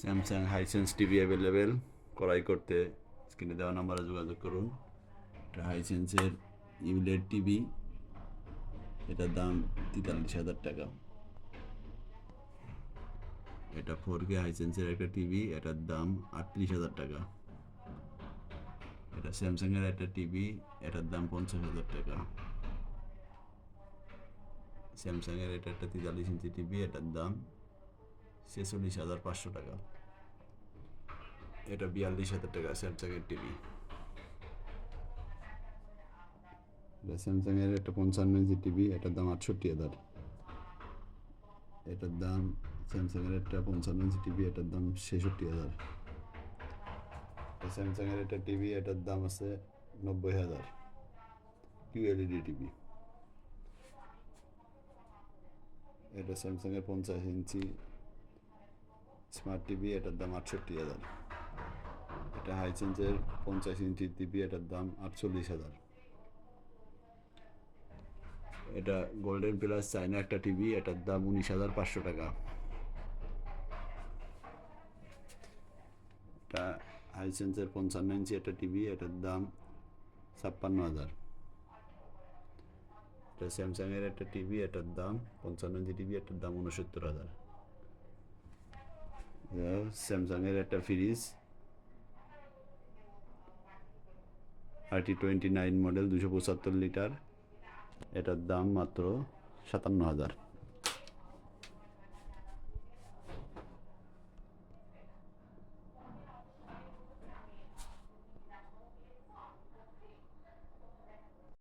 Samsung Hisense TV available ক্রয় করতে স্ক্রিনে দেওয়া নাম্বারে যোগাযোগ করুন এটা হাইসেন্সের ইউলেট টিভি এটার দাম তেতাল্লিশ হাজার টাকা। এটা ফোর কে হাইসেন্সের একটা টিভি এটার দাম আটত্রিশ হাজার টাকা। এটা স্যামসাংয়ের একটা টিভি এটার দাম পঞ্চাশ হাজার টাকা। স্যামসাংয়ের এটা একটা তেতাল্লিশ ইঞ্চি টিভি এটার দাম ছেচল্লিশ হাজার পাঁচশো টাকা। এটা বিয়াল্লিশ হাজার টাকা, স্যামসাংয়ের টিভি। স্যামসাংয়ের একটা পঞ্চান্ন ইঞ্চি টিভি, এটার দাম আটষট্টি হাজার। এটার দাম, স্যামসাংয়ের একটা পঞ্চান্ন ইঞ্চি টিভি, এটার দাম ছেষট্টি হাজার। স্যামসাংয়ের একটা টিভি, এটার দাম আছে নব্বই হাজার। QLED TV. এটা স্যামসাংয়ের পঞ্চাশ ইঞ্চি স্মার্ট টিভি এটার দাম আটষট্টি হাজার। এটা হাইসেন্সের পঞ্চাশ ইঞ্চি টিভি এটার দাম আটচল্লিশ হাজার। এটা গোল্ডেন প্লাস চাইনা একটা টিভি এটার দাম উনিশ হাজার পাঁচশো টাকা। এটা হাইসেন্সের পঞ্চান্ন ইঞ্চি একটা টিভি এটার দাম ছাপ্পান্ন হাজার। এটা স্যামসাংয়ের একটা টিভি এটার দাম পঞ্চান্ন ইঞ্চি টিভি এটার দাম উনসত্তর হাজার। স্যামসাংয়ের একটা fridge RT twenty nine model দুশো পঁচাত্তর লিটার এটার দাম মাত্র সাতান্ন হাজার।